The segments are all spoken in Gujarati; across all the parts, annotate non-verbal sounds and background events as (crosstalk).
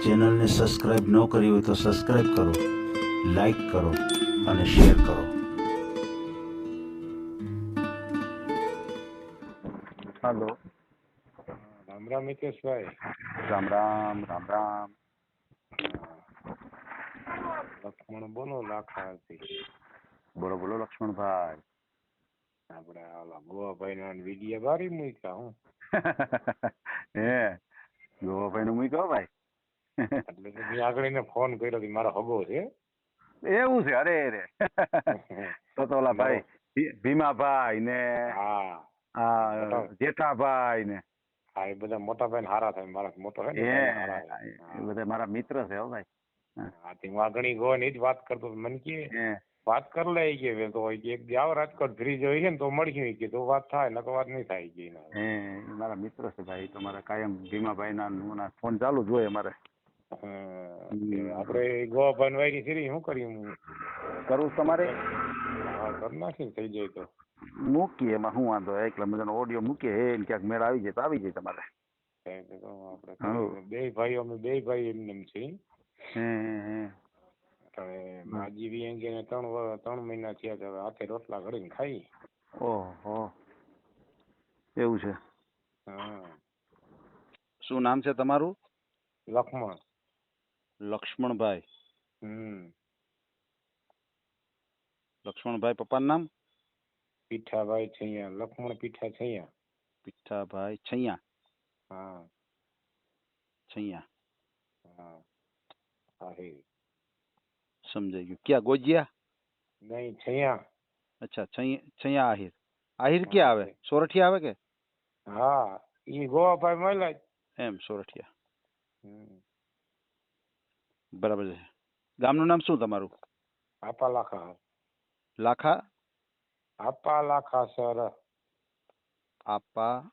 ચેનલને સબસ્ક્રાઈબ ન કરી હોય તો સબસ્ક્રાઇબ કરો લાઈક કરો અને શેર કરો. હલો. રામ રામ મિતેશભાઈ રામ રામ રામ રામ. લક્ષ્મણ બોલો લાખાથી બોલો બોલો લક્ષ્મણભાઈ. આપણે ઓલા ગોવાભાઈ ના વીડિયો બારી મૂક્યા હું. (laughs) હે ગોવાભાઈ નું મૂક્યો ભાઈ એને ફોન કર્યો કે મારો હગો છે. એવું છે? અરે અરે. (laughs) તો તો ઓલા ભાઈ ભીમાભાઈ ને હા. જેઠાભાઈ ને. હા એ બધા મોટા ભાઈ હારા થાય. મારા મોટો છે એ. એ બધા મારા મિત્ર છે હો ભાઈ. હા. તે હું આગળ ગો ને જ વાત કરતો મન કે વાત કર લે કે વે તો કે એક આવો રાજકોટ ફ્રી જોઈ છે ને તો મળીશું કે તો વાત થાય નકર વાત નહીં થાય કે એ મારા મિત્ર છે ભાઈ તો મારા કાયમ ભીમાભાઈ ના ના ફોન ચાલુ જ હોય અમારે. આપણે ગોવાભાઈ વાયરી સિરી શું કર્યું કરવું તમારે? હા કર નાખી થઈ જાય તો. મૂકીએ એમાં શું વાંધો? એકલા મજાનો ઓડિયો મૂકીએ એ ને ક્યાંક મેળ આવી જાય તો આવી જાય તમારે. આપણે બે ભાઈઓ અમે બે ભાઈ એમને એમ છીએ. હવે માજી બી એમ ત્રણ ત્રણ મહિના થયા છે હવે હાથે રોટલા ઘડીને ખાઈ. ઓહો. એવું છે. હા. શું નામ છે તમારું? લખમણ. લક્ષ્મણભાઈ. હમ. લક્ષ્મણભાઈ પપ્પાનું નામ? પીઠાભાઈ છૈયા. લખમણ પીઠા છૈયા. પીઠાભાઈ છૈયા. હા. છૈયા. હા. હા હે. સમજાઈ ગયું. ક્યાં? ગોજિયા? નહીં છૈયા. અચ્છા છૈયા છૈયા આહિર. આહિર ક્યાં આવે? સોરઠિયા આવે કે? હા ઈ ગોવાભાઈ મળ્યા જ. એમ સોરઠિયા. હમ. બરાબર છે. ગામનું નામ શું તમારું? આપા લાખા? લાખા આપા લાખા સર. આપા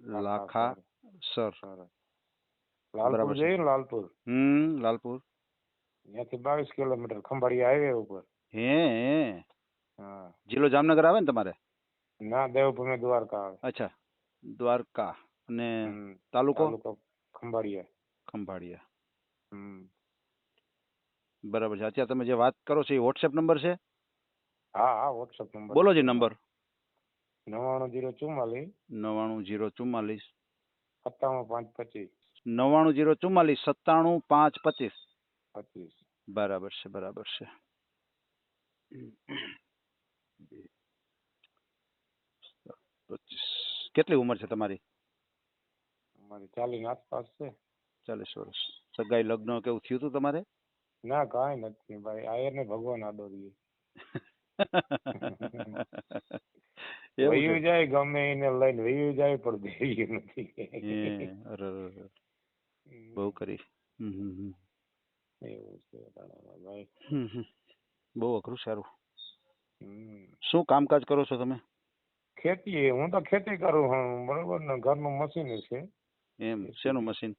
લાખા સર. સર બરાબર લાલપુર છે. જઈએ ને લાલપુર? હમ લાલપુર. ત્યાંથી બાવીસ કિલોમીટર ખંભાળિયા હાઈવે ઉપર. હે હે. હા. જિલ્લો જામનગર આવે ને તમારે? ના દેવભૂમિ દ્વારકા આવે. અચ્છા. દ્વારકા. અને હમ. તાલુકો? તાલુકો ખંભાળિયા. ખંભાળિયા. હમ. બરાબર છે. અત્યારે તમે જે વાત કરો છો એ વોટ્સએપ નંબર છે? હા હા વોટ્સઅપ નંબર બોલો જે નંબર નવ્વાણું જીરો ચુમ્માલીસ નવ્વાણું જીરો ચુમ્માલીસ સત્તાણું પાંચ પચીસ. નવ્વાણું જીરો ચુમ્માલીસ સત્તાણું પાંચ પચીસ. પચીસ. બરાબર છે બરાબર છે. કેટલી ઉંમર છે તમારી? અમારી ચાલીસ આસપાસ છે. ચાલીસ વર્ષ. સગાઈ લગ્ન કેવું થયું હતું તમારે? ના કઈ નથી ભાઈ આયર ને ભગવાન આડો રહીએ (laughs) વયું જાય ગમે એને લઈને વયું જાય પણ દેવી નથી. બહુ કરી. એવું છે ભાઈ. બહુ અઘરું સારું. શું કામકાજ કરો છો તમે? ખેતી હું તો ખેતી કરું હું બરોબર ને? ઘરનું મશીન છે. એમ શેનું મશીન?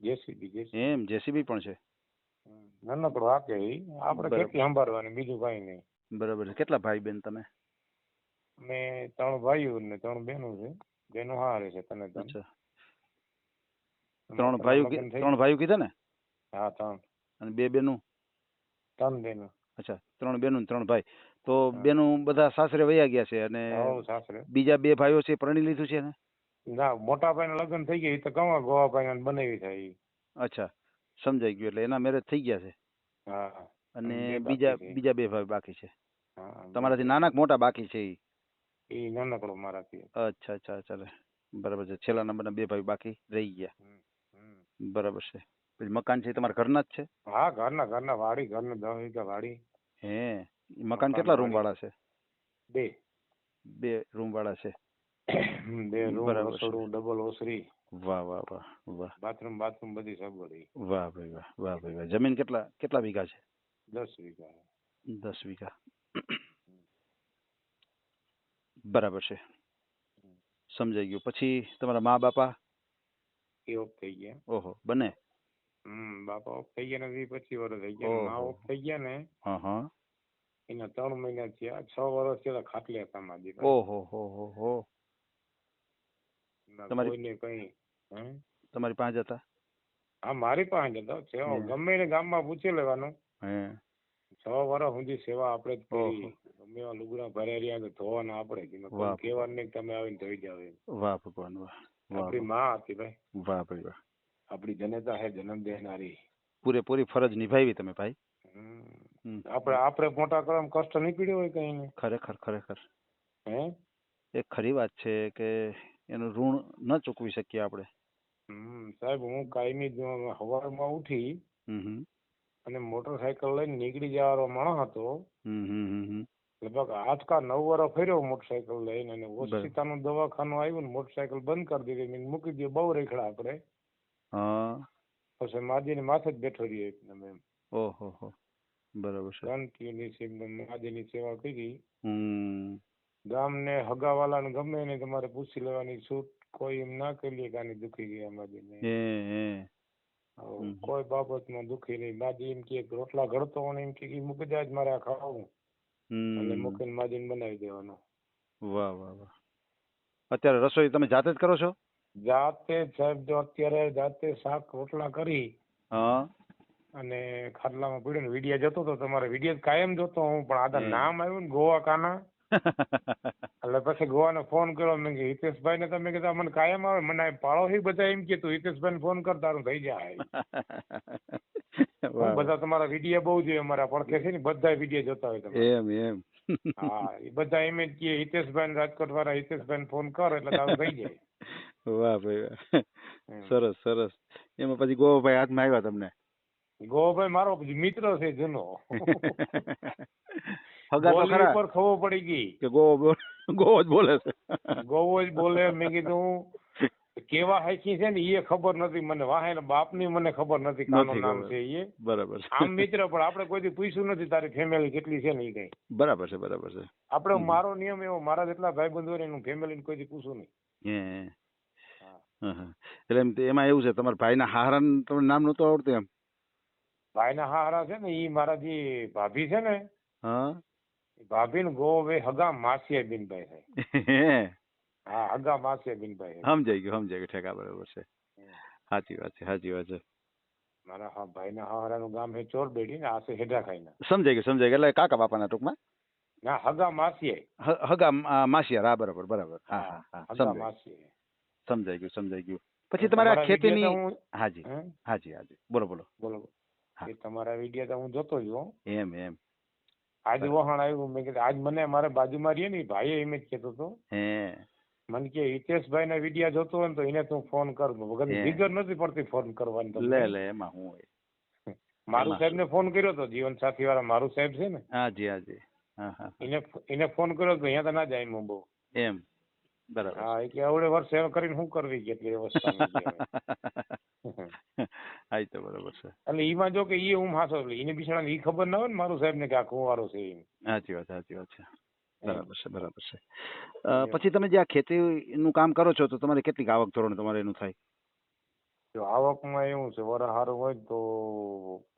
જેસીબી. એમ જેસીબી પણ છે? નાનકડું હાકે ઈ. આપણે કેટલી સંભાળવાની બીજું કઈ નહીં. બરાબર છે. કેટલા ભાઈ બેન તમે? અમે ત્રણ ભાઈઓ ને ત્રણ બહેનો છે. બહેનો હારે છે તને ત્રણ. ત્રણ ભાઈઓ ત્રણ ભાઈઓ કીધા ને? હા ત્રણ. અને બે બેનું ત્રણ બહેનો. અચ્છા ત્રણ બેનું ને ત્રણ ભાઈ. તો. બેનું બધા સાસરે વયા ગયા છે અને સાસરે. બીજા બે ભાઈઓ છે પરણી લીધું છે ને ના મોટા ભાઈ લગ્ન થઈ ગયા એ તો કમા ગોવા ભાઈ બનાવી થાય અચ્છા. સમજાઈ ગયું એટલે એના મેરેજ થઈ ગયા છે. હા અને બીજા બીજા બે ભાઈ બાકી છે. તમારાથી નાના કે મોટા બાકી છે ઈ? નાનકડો મારાથી અચ્છા અચ્છા ચાલે બરાબર છે. છેલ્લા નંબરના બે ભાઈ બાકી રહી ગયા. બરાબર છે. પછી મકાન છે એ તમારા ઘરના જ છે? હા ઘરના ઘરના વાડી ઘરના દસ વીઘા વાડી. હે મકાન મકાન કેટલા રૂમ વાળા છે? બે. બે રૂમ વાળા છે. બે રૂમ રસોડું ડબલ ઓસરી વાહ વાહ વાહ વાહ. બાથરૂમ બાથરૂમ બધી સગવડ. વાહ ભાઈ વાહ વાહ ભાઈ વાહ. જમીન કેટલા કેટલા વીઘા છે? દસ વીઘા. દસ વીઘા. બરાબર છે. સમજાઈ ગયું. પછી તમારા મા બાપા? એ ઓફ થઈ ગયા. ઓહો બને? હમ બાપા ઓફ થઈ ગયા ને પછી વર્ષ થઈ ગયા. મા ઓફ થઈ ગયા ને હા હા. એના ત્રણ મહિના થયા. છ વર્ષ થયા ખાટલે હતા મારી ઓહો હો હો હો. તમારી- કોઈને કઈ તમારી પાંચ હતા? હા મારી પાસે હતા. સેવા ગમે એને ગામમાં પૂછી લેવાનું. છ વર્ષ સુધી સેવા આપણે જ કરી. ગમે એવા લુગડા ભરે રહ્યા તો ધોવાના આપણે જ. કહેવાનું નહીં તમે આવીને ધોઈ જાવ વાહ ભગવાન વાહ. આપણી માં હતી ભાઈ. વાહ ભાઈ વાહ આપણી જનતા હે જન્મ દેનારી. પૂરેપૂરી ફરજ નિભાવી તમે ભાઈ. આપણે આપણે મોટા કરવામાં કષ્ટ નહીં પીડ્યો હોય કઈ ખરેખર ખરેખર. હે? એ ખરી વાત છે કે એનું ઋણ ન ચૂકવી શકીએ આપણે. સાહેબ હું કાયમી સવારમાં ઉઠી અને મોટરસાયકલ લઈને નીકળી જવાનો માણસ હતો. લગભગ આજકા નવ વર્ષ ફર્યો મોટરસાયકલ લઈને અને ઓછીતાનું દવાખાનું આવ્યું ને મોટરસાયકલ બંધ કરી દીધી મેં મૂકી દે બહુ રેખડા આપણે. પછી માજીની માથે જ બેઠો રહીએ એકદમ એમ. ઓહો બરાબર છે. શાંતિની સેવા માજીની સેવા કરી. હમ. ગામને હગાવાલાને ગમે એને તમારે પૂછી લેવાની છૂટ કોઈ એમ ના કરી લે કે આની દુખી ગયા માજી. કોઈ બાબતમાં દુખી નહીં. માજી એમ કે રોટલા ઘડતો હોય એમ કે મૂકી દે મારે આ ખાવું. અને મૂકીને માજીને બનાવી દેવાનો. વાહ વાહ વાહ. અત્યારે રસોઈ તમે જાતે જ કરો છો? જાતે સાહેબ જો અત્યારે જાતે શાક રોટલા કરી હા. અને ખાટલામાં પડ્યો ને વિડિયા જતો તો તમારે વિડિયા કાયમ જોતો હું પણ આદા નામ આવ્યું ને ગોવા કાના (laughs) એટલે પછી ગોવાનો ફોન કર્યો મેં કીધું હિતેશભાઈ ને તમે કીધું મને કાયમ આવે મને પાળો પાડોશી બધા એમ કે તું હિતેશભાઈ ફોન કર તારું થઈ જાય. બધા તમારા વિડિયા બહુ જોઈએ અમારા પડખે છે ને બધા વીડિયો જોતા હોય તમે એમ એમ. હા એ બધા એમ જ કે હિતેશભાઈ રાજકોટ વાળા હિતેશભાઈ ફોન કર એટલે તારું થઈ જાય. વાહ ભાઈ વાહ. સરસ સરસ. એમાં પછી ગોવાભાઈ હાથમાં આવ્યા તમને? ગોવાભાઈ મારો મિત્ર છે જૂનો. (laughs) હગા તો ખરા? ઉપર ખબર પડી ગઈ. કે ગો ગો જ બોલે છે. ગોવો જ બોલે. મેં કીધું કેવા હાઈકી છે ને એ ખબર નથી મને. વાહે બાપની મને ખબર નથી કાનો નામ છે એ બરાબર છે. આમ મિત્ર પણ આપણે કોઈ દી પૂછ્યું નથી તારી ફેમિલી કેટલી છે ને એ કઈ. બરાબર છે બરાબર છે. આપણે મારો નિયમ એવો મારા જેટલા ભાઈબંધો હોય એનું ફેમિલી કોઈ દી પૂછું નહીં. એટલે એમ એમાં એવું છે તમારા ભાઈના હારાનું તમને નામ નતું આવડતું એમ? ભાઈના હારા છે ને એ મારા જે ભાભી છે ને હા. ભાભી ને ગોવે હગા માસીએ બિનભાઈ છે હે. (laughs) હા હગા માસીએ બિનભાઈ સમજાઈ ગયું સમજાઈ ગયું ઠેકા બરોબર છે. સાચી વાત છે સાચી વાત છે. મારા હા ભાઈના હારાનું ગામ હે ચોર બેડી ને આસે હેડા ખાઈના. સમજાઈ ગયું સમજાઈ ગયું. એટલે કાકા બાપાના ટૂંકમાં? ના હગા માસીએ. હગા આ માસિયાર હા બરાબર બરાબર. હા હા હગા માસીએ. સમજાઈ ગયું સમજાઈ ગયું. પછી તમારે ખેતીની હાજી? હાજી હાજી. બોલો બોલો. બોલો. તમારા વિડિયો તો હું જોતો જ એમ એમ. આજ વહાણ આવ્યું. મેં કીધું આજ મને મારા બાજુમાં રહીએ ને ઈ ભાઈએ એમ જ કહેતો હતો. મને કે હિતેશભાઈ ના વિડિયા જોતો હોય ને તો એને તું ફોન કર. વગર. જીગર નથી પડતી ફોન કરવાની લે લે એમાં હું હોય. મારું સાહેબ ને ફોન કર્યો તો જીવન સાથી વાળા મારું સાહેબ છે ને. હાજી હાજી. એને એને ફોન કર્યો તો અહીંયા તો ના જાય હું બહુ. એમ. બરાબર. હા એટલે કે આવડે વર્ષ સેવા કરીને શું કરવી કે એટલી અવસ્થામાં (laughs) હા તો બરાબર છે. એટલે એમાં જો કે એ હું હાસો એટલે એને બિચારાને એ ખબર ના હોય ને મારું સાહેબ ને કે આ કુંવારો છે એમ. સાચી વાત સાચી વાત છે. બરાબર છે બરાબર છે. પછી તમે જે આ ખેતીનું કામ કરો છો તો તમારે કેટલીક આવક ધોરણ તમારે એનું થાય? જો આવકમાં એવું છે વર સારું હોય તો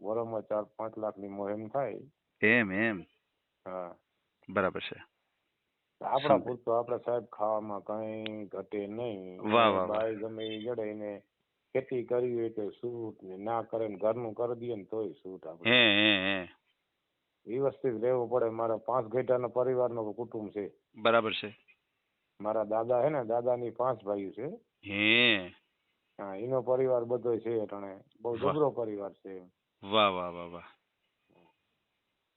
વરમાં ચાર પાંચ લાખની મોહેમ થાય. એમ એમ. હા. બરાબર છે. આપણા. પૂરતો આપણે સાહેબ ખાવામાં કઈ ઘટે નહીં. વાહ, વાહ. બાઈ ગમે એ જડે એને ખેતી કરવી હોય તો છૂટ ને ના કરે ને ઘરનું કરી દઈએ ને તોય હે આપણે. હે હે વ્યવસ્થિત રહેવું પડે. મારા પાંચ ઘેટાનો પરિવારનો કુટુંબ છે. બરાબર છે. મારા દાદા હે ને દાદાની પાંચ ભાઈઓ છે. હે. હા એનો પરિવાર બધો છે અટાણે. બહુ જબરો પરિવાર છે વાહ વાહ વાહ વાહ.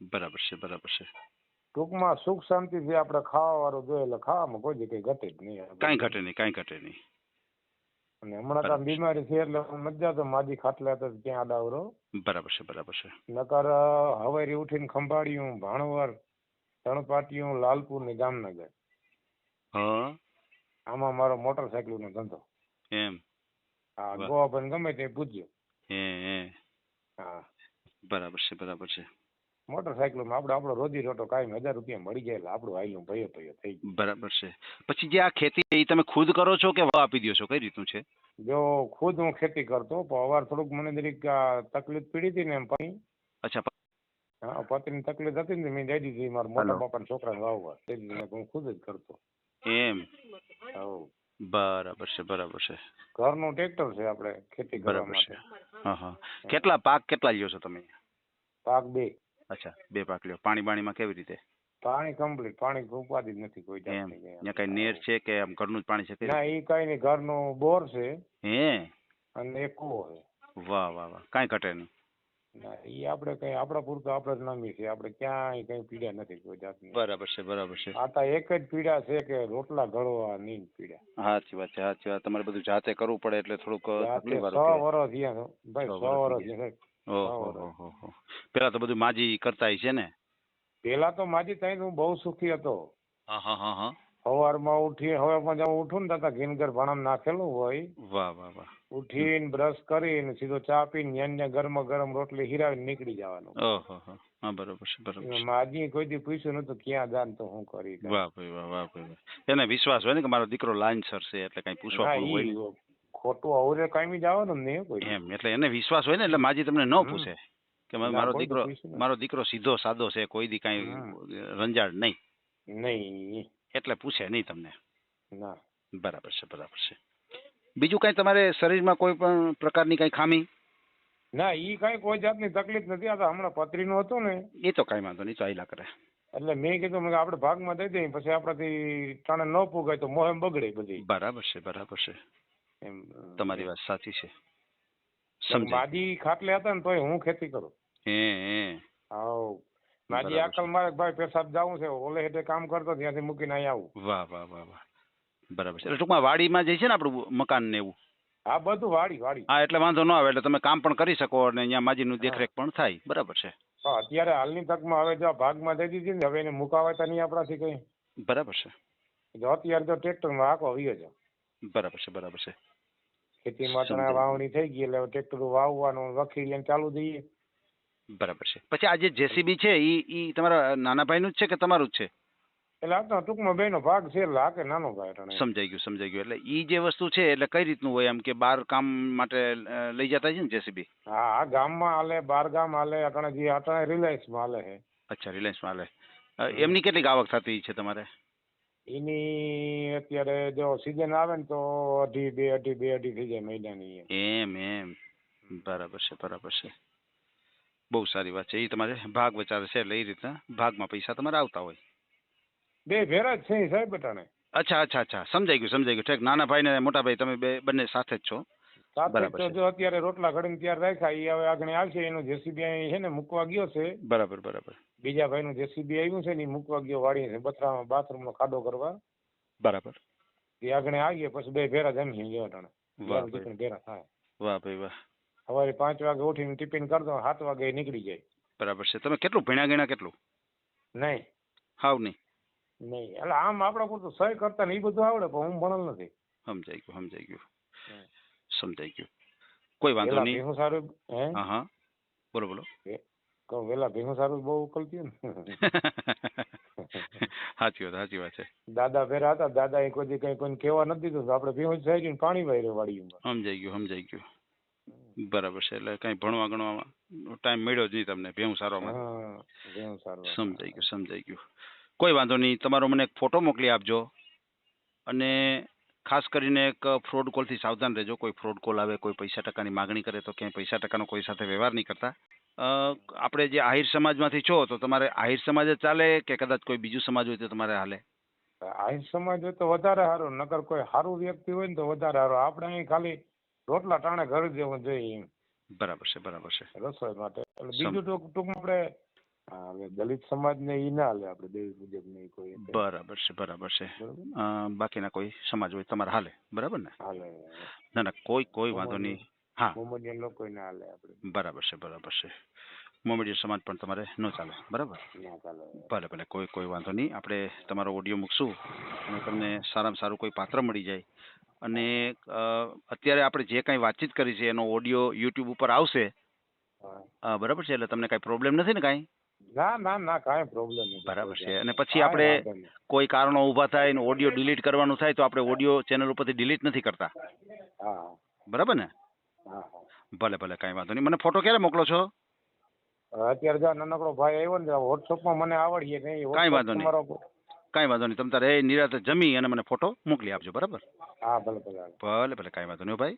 બરાબર છે બરાબર છે. ટૂંકમાં સુખ શાંતિથી આપણે ખાવા વાળું જોઈએ એટલે ખાવામાં કોઈ કઈ ઘટે જ નહીં કાંઈ ઘટે નહીં કાંઈ ઘટે નહીં. અને હમણાં તો બીમારી છે એટલે નથી જાતો માજી ખાટલા તો ત્યાં આડાવરો બરાબર છે બરાબર છે. નકર હવેરી ઉઠીને ખંભાળિયું ભાણવર તણપાટિયું લાલપુર ને જામનગર. હા? આમાં મારો મોટરસાયકલ નો ધંધો. એમ? હા ગોવા પણ ગમે તે પૂજ્યો. હે હે. હા. બરાબર છે બરાબર છે. મોટરસાયકલમાં આપણે આપણો રોજી રોટો કાયમ હજાર રૂપિયા મળી જાય એટલે આપણું આયલું ભયો ભયો થઈ ગયું. બરાબર છે. પછી જે આ ખેતી એ તમે ખુદ કરો છો કે વાવ આપી દો છો? કઈ રીતનું છે? જો ખુદ હું ખેતી કરતો પણ અવાર થોડુંક મને જરીક તકલીફ પડી હતી ને એમ પછી અચ્છા હા પતિની તકલીફ હતી ને મેં દઈ દીધી મારા મોટા. બાપાના છોકરાને વાવવા. તે હું ખુદ જ કરતો. એમ? હવ બરાબર છે બરાબર છે. ઘરનું ટ્રેક્ટર છે આપણે ખેતી કરવા છે. માટે. હા હા. કેટલા પાક કેટલા લ્યો છો તમે? પાક બે. અચ્છા બે પાક લ્યો. પાણી બાણીમાં કેવી રીતે? પાણી કમ્પ્લીટ પાણી ઉપાધિ જ નથી કોઈ એમ ત્યાં કઈ નેર છે કે આમ ઘરનું જ પાણી છે કે ના એ કઈ નહીં ઘરનો બોર છે હે? અને એક કૂવો છે. વાહ વાહ વાહ. કાંઈ ઘટે નહીં. ના ઈ આપણે કઈ આપણા પૂરતું આપણે જ નામી છે આપણે ક્યાંય કઈ પીડા નથી કોઈ જાતની. બરાબર છે બરાબર છે. આ તો એક જ પીડા છે કે રોટલા ઘડવા ની પીડા સાચી વાત છે સાચી વાત. તમારે બધું જાતે કરવું પડે એટલે થોડુંક તકલીફ સો વર્ષ થયા ભાઈ સો સો વર્ષ છે. ઓહો પેલા તો બધું માજી કરતા છે ને? પેલા તો માજી ત્યાં હું બહુ સુખી હતો. સવારમાં ઉઠી હવે જब ઉઠું ને તથા ઘીનગર ભાણામાં નાખેલું હોય. વાહ વાહ વાહ. ઉઠીને બ્રશ કરીને સીધો ચા પીને ન્યા ને ગરમ ગરમ રોટલી હિરાવીને નીકળી જવાનું. ઓહો હા બરાબર છે બરાબર માજી કોઈ દી પૂછ્યું નતું ક્યાં જાન તો હું કરી વાહ ભાઈ વાહ વાહ ભાઈ એને વિશ્વાસ હોય ને કે મારો દીકરો લાઈનસર છે એટલે કઈ પૂછવા હોય. ખોટું અવરે કાયમી જ નહીં કોઈ એમ એટલે એને વિશ્વાસ હોય ને એટલે માજી તમને ન પૂછે કે મારો દીકરો મારો દીકરો સીધો સાદો છે કોઈ દી કાંઈ રંજાડ નહીં. નહીં. એટલે પૂછે નહીં તમને. ના. બરાબર છે બરાબર છે. બીજું કાંઈ તમારે શરીરમાં કોઈ પણ પ્રકારની કાંઈ ખામી? ના ઈ કાંઈ કોઈ જાતની તકલીફ નથી આ તો હમણાં પથરીનું હતું ને. એ તો કાંઈ વાંધો નહીં આયલા કરે. એટલે મેં કીધું મેં આપણે ભાગમાં દઈ દઈએ પછી આપણાથી ટાણે ન પુગાય તો મોહેમ બગડે બધી. બરાબર છે બરાબર છે. તમારી વાત સાચી છે. માજી ખાટલે હતા ને તોય હું ખેતી કરું. હે હે. હાઉ. માજી આકલ મારે ભાઈ પેશાબ જાવું છે ઓલે હેઠે કામ કરતો ત્યાંથી મૂકીને અહીં આવું. વાહ વાહ વાહ વાહ. બરાબર છે. એટલે ટૂંકમાં વાડીમાં જે છે ને આપણું મકાન ને એવું? હા બધું વાડી વાડી. હા એટલે વાંધો ન આવે એટલે તમે કામ પણ કરી શકો અને અહીંયા માજીનું દેખરેખ પણ થાય. બરાબર છે. પણ અત્યારે હાલની તકમાં હવે જો ભાગમાં દઈ દીધી ને હવે એને મુકાવાતા નહીં આપણાથી કઈ. બરાબર છે. જો અત્યારે તો ટ્રેક્ટરમાં આખો વીએ છે. બરાબર છે બરાબર છે. ખેતીમાં તો વાવણી થઈ ગઈ એટલે ટ્રેક્ટર વાવવાનું વખીડીને ચાલુ દઈએ બરાબર છે. પછી આ જે જેસીબી છે એ એ તમારા નાના ભાઈનું જ છે કે તમારું જ છે? એટલે આ તો ટૂંકમાં બેનો ભાગ છે એટલે હાકે નાનો ભાઈ સમજાઈ ગયું સમજાઈ ગયું. એટલે એ જે વસ્તુ છે એટલે કઈ રીતનું હોય એમ કે બાર કામ માટે લઈ જતા છે ને જેસીબી? હા આ ગામમાં હાલે બાર ગામ હાલે અટાણે જે અટાણે રિલાયન્સમાં હાલે છે. અચ્છા રિલાયન્સમાં હાલે. એમની કેટલીક આવક થતી છે તમારે? એની અત્યારે જો સીઝન આવે ને તો અઢી બે અઢી બે અઢી થઈ જાય મહિનાની એમ. એમ બરાબર છે બરાબર છે. બહુ સારી વાત છે. એ તમારે ભાગ બચાવે છે એટલે એ રીતના ભાગમાં પૈસા તમારે આવતા હોય. બે ભેરા જ છે સાહેબ અટાણે અચ્છા અચ્છા અચ્છા. સમજાઈ ગયું સમજાઈ ગયું. ઠેક નાના ભાઈ ને મોટા ભાઈ તમે બે બંને સાથે જ છો. સાથે બરાબર તો છે. જો અત્યારે રોટલા ઘડીને તૈયાર રાખ્યા એ હવે આગળ આવશે એનું જેસીબી અહીં છે ને મૂકવા ગયો છે. બરાબર બરાબર. બીજા ભાઈનું જેસીબી આવ્યું છે ને એ મૂકવા ગયો વાળી છે બથરામાં બાથરૂમનો ખાડો કરવા. બરાબર. એ આગળ આવીએ પછી બે ભેરા જમીએ જો ટાણે ભેરા થાય. વાહ ભાઈ વાહ. સવારે પાંચ વાગે ઉઠીને ટિફિન કરતો સાત વાગે નીકળી જાય. બરાબર છે. તમે કેટલું ભણ્યા ગણ્યા કેટલું? નહીં. હાવ નહીં. નહીં. એટલે આમ આપણા પૂરતું સહી કરતા ને એ બધું આવડે પણ હું ભણેલ નથી. સમજાઈ ગયું સમજાઈ ગયું. સમજાઈ (laughs) ગયું કોઈ વાંધો નહીં ભીહું સારું હા હા બોલો બોલો કહું વેલા ભીહું સારું બહુ ઉકલતી ને સાચી વાત સાચી વાત છે દાદા ફેરા હતા દાદા એ કોઈ કઈ કોઈને કહેવા નથી દીધું તો આપણે ભીહું થઈ ગયું પાણી વાયરે વાડીમાં સમજાઈ ગયું સમજાઈ ગયું. બરાબર છે એટલે કઈ ભણવા ગણવામાં ટાઈમ મળ્યો જ નહીં તમને ભેવું સારોમાં હા ભીહું સારું સમજાઈ ગયું સમજાઈ ગયું. કોઈ વાંધો નહીં તમારો મને એક ફોટો મોકલી આપજો. અને ખાસ કરીને એક ફ્રોડ કોલથી સાવધાન રહેજો. કોઈ ફ્રોડ કોલ આવે કોઈ પૈસા ટકાની માગણી કરે તો ક્યાંય પૈસા ટકાનો કોઈ સાથે વ્યવહાર નહીં કરતા. આપણે જે આહિર સમાજમાંથી છો તો તમારે આહિર સમાજ જ ચાલે કે કદાચ કોઈ બીજું સમાજ હોય તો તમારે હાલે? આહિર સમાજ હોય તો વધારે સારું નગર કોઈ સારું વ્યક્તિ હોય ને તો વધારે સારું. આપણે અહીં ખાલી રોટલા ટાણે ઘર જેવું જોઈએ બરાબર છે બરાબર છે. રસોઈ માટે. એટલે બીજું ટૂંક ટૂંકમાં આપણે હા, હવે દલિત સમાજ ને ઈ ના હાલે આપણે દેવી મુજબ નહીં કોઈ બરાબર છે બરાબર છે. બાકીના કોઈ સમાજ હોય તમારે હાલે બરાબર ને? હાલે. ના ના કોઈ કોઈ વાંધો નહીં. હા. મોમેડિયન લોકો ના હાલે આપણે. બરાબર છે બરાબર છે. મોમેડિયન સમાજ પણ તમારે ન ચાલે બરાબર? ચાલે. ભલે ભલે કોઈ કોઈ વાંધો નહીં. આપણે તમારો ઓડિયો મૂકશું અને તમને સારામાં સારું કોઈ પાત્ર મળી જાય. અને અત્યારે આપણે જે કાંઈ વાતચીત કરી છે એનો ઓડિયો યુટ્યુબ ઉપર આવશે. બરાબર છે એટલે તમને કાંઈ પ્રોબ્લેમ નથી ને કાંઈ? ના ના ના કાંઈ પ્રોબ્લેમ નથી. બરાબર છે. અને પછી આપણે- કાંઈ કારણો ઊભા થાય ને ઓડિયો ડિલીટ કરવાનું થાય તો આપણે ઓડિયો ચેનલ ઉપરથી ડિલીટ નથી કરતા. હા. બરાબર ને? હા ભલે ભલે કાંઈ વાંધો નહીં. મને ફોટો ક્યારે મોકલો છો? અત્યારે જો નાનકડો ભાઈ આવ્યો ને વોટ્સઅપમાં મને આવડીએ નહીં કાંઈ વાંધો નહીં. કાંઈ વાંધો નહીં. તમે તારે નિરાતે જમી અને મને ફોટો મોકલી આપજો બરાબર? હા ભલે ભલે. ભલે ભલે કાંઈ વાંધો નહીં ભાઈ.